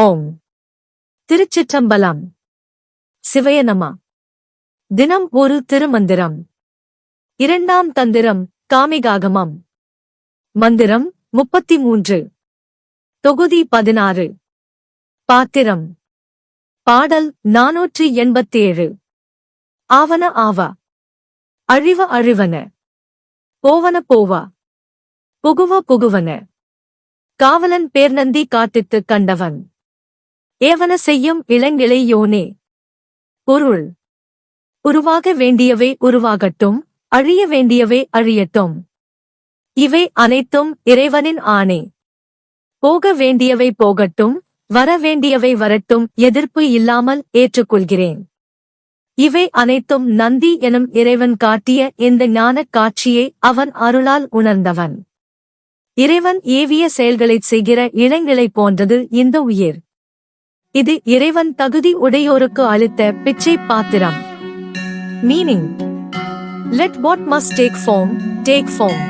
ஓம். திருச்சிற்றம்பலம். சிவயனமா. தினம் ஒரு திருமந்திரம். இரண்டாம் தந்திரம் காமிகாகமம். மந்திரம் முப்பத்தி மூன்று தொகுதி பதினாறு. பாத்திரம். பாடல் நாநூற்றி எண்பத்தேழு. ஆவன ஆவா. அழிவ அழிவன. போவன போவா. புகுவ புகுவன. காவலன் பேர்நந்தி காத்தித்து கண்டவன். ஏவன செய்யும் இளங்கிளையோனே பொருள். உருவாக வேண்டியவை உருவாகட்டும் அழிய வேண்டியவை அழியட்டும். இவை அனைத்தும் இறைவனின் ஆணை. போக வேண்டியவை போகட்டும் வர வேண்டியவை வரட்டும் எதிர்ப்பு இல்லாமல் ஏற்றுக்கொள்கிறேன். இவை அனைத்தும் நந்தி எனும் இறைவன் காட்டிய இந்த ஞானக் காட்சியை அவன் அருளால் உணர்ந்தவன். இறைவன் ஏவிய செயல்களைச் செய்கிற இளங்கிளை போன்றது இந்த உயிர். இது இறைவன் தகுதி உடையோருக்கு அளித்த பிச்சை பாத்திரம் meaning Let what must take form take form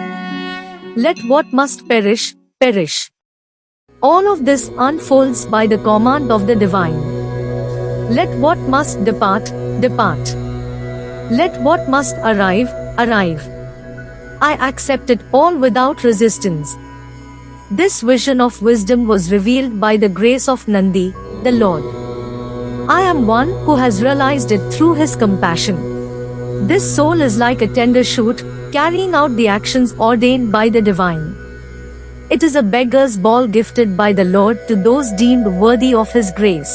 let what must perish perish All of this unfolds by the command of the divine. Let what must depart, depart. Let what must arrive, arrive. I accepted all without resistance. This vision of wisdom was revealed by the grace of Nandi, the Lord. I am one who has realized it through his compassion. This soul is like a tender shoot, carrying out the actions ordained by the divine. It is a beggar's ball gifted by the Lord to those deemed worthy of His grace.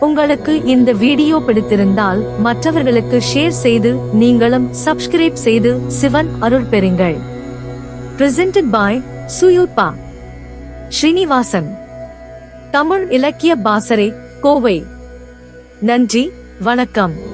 உங்களுக்கு இந்த video பிடித்திருந்தால் மற்றவர்களுக்கு share செய்து நீங்களும் subscribe செய்து சிவன் அருள் பெறுங்கள் presented பாய் சுயூப்பா ஸ்ரீனிவாசன் தமிழ் இலக்கிய பாசறை கோவை. நன்றி வணக்கம்.